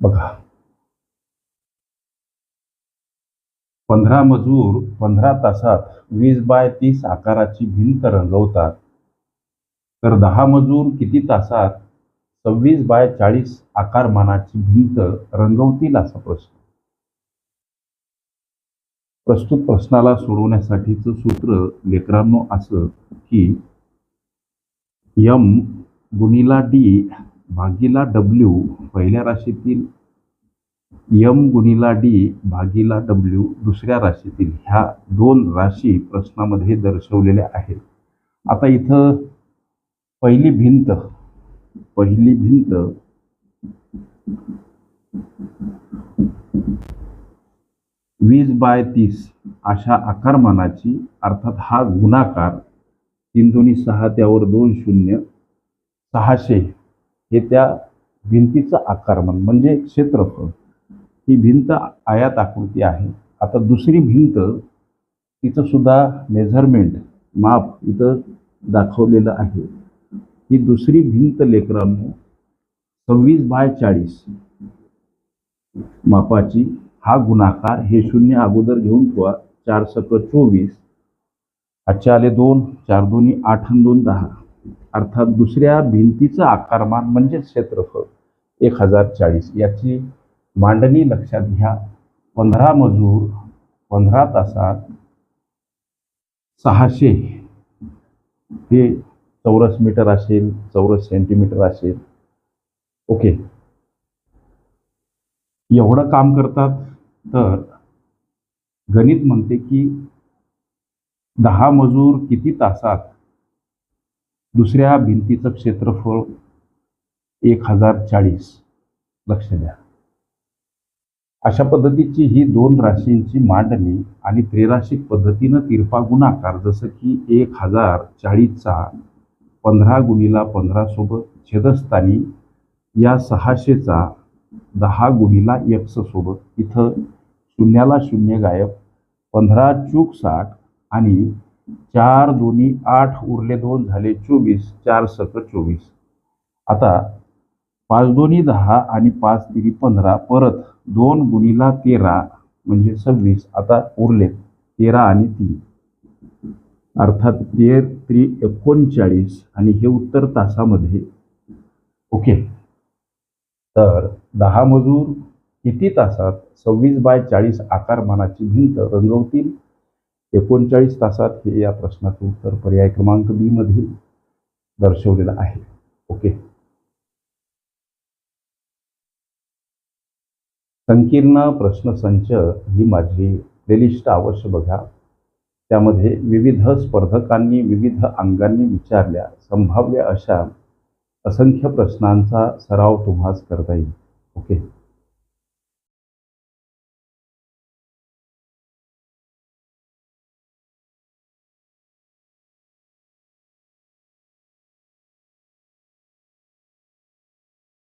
बघा. पंधरा मजूर पंधरा तासात वीस बाय तीस आकाराची भिंत रंगवतात. तर दहा मजूर किती तासात सव्वीस बाय चाळीस आकारमानाची भिंत रंगवतील असा प्रश्न. प्रस्तुत प्रश्नाला सोडवण्यासाठीचं सूत्र लेकरांनो असं की यम गुणिला डी भागीला डब्ल्यू पहिल्या राशीतील यम गुणिला डी भागीला डब्ल्यू दुसऱ्या राशीतील ह्या दोन राशी प्रश्नामध्ये दर्शवलेल्या आहेत. आता इथं पहिली भिंत पहिली भिंत वीस बाय तीस अशा आकारमानाची अर्थात हा गुणाकार तीन दोन्ही सहा त्यावर दोन शून्य सहाशे हे त्या भिंतीचं आकारमान म्हणजे क्षेत्रफळ ही भिंत आयात आकृती आहे. आता दुसरी भिंत तिचं सुद्धा मेझरमेंट माप इथं दाखवलेलं आहे. ही दुसरी भिंत लेकरांनो सव्वीस बाय चाळीस मापाची हा गुणाकार हे शून्य अगोदर घेऊन ठेवा चार सक चोवीस आजच्या आले दोन चार दोन्ही आठ दोन दहा. अर्थात दुसऱ्या भिंतीचं आकारमान म्हणजे क्षेत्रफळ एक हजार चाळीस. याची मांडणी लक्षात घ्या. पंधरा मजूर पंधरा तासात सहाशे. हे चौरस मीटर असेल चौरस सेंटीमीटर असेल. ओके. एवढं काम करतात तर गणित म्हणते की दहा मजूर किती तासात दुसऱ्या भिंतीचं क्षेत्रफळ एक हजार चाळीस. लक्ष द्या. अशा पद्धतीची ही दोन राशींची मांडणी आणि त्रिराशिक पद्धतीनं तिरपा गुणाकार जसं की एक हजार चाळीसचा पंधरा गुणीला पंधरासोबत छेदस्थानी या सहाशेचा दहा गुणीला एक्स सोबत. इथं शून्याला शून्य गायब पंधरा चूक साठ आणि चार दोन्ही आठ उरले दोन झाले चोवीस चार सक चोवीस. आता पाच दोन्ही दहा आणि पाच तिरी पंधरा परत दोन गुणीला तेरा म्हणजे सव्वीस. आता उरले तेरा आणि तीन. अर्थात तेर त्रि एकोणचाळीस आणि हे उत्तर तासामध्ये. ओके. तर दहा मजूर किती तासात सव्वीस बाय चाळीस आकारमानाची भिंत रंगवतील? एकोणचाळीस तासात हे या प्रश्नाचं उत्तर पर्याय क्रमांक बी मध्ये दर्शवलेलं आहे. ओके. संकीर्ण प्रश्नसंच ही माझी प्लेलिस्ट अवश्य बघा. त्यामध्ये विविध स्पर्धकांनी विविध अंगांनी विचारल्या संभाव्य अशा असंख्य प्रश्नांचा सराव तुम्हास करता येईल. ओके.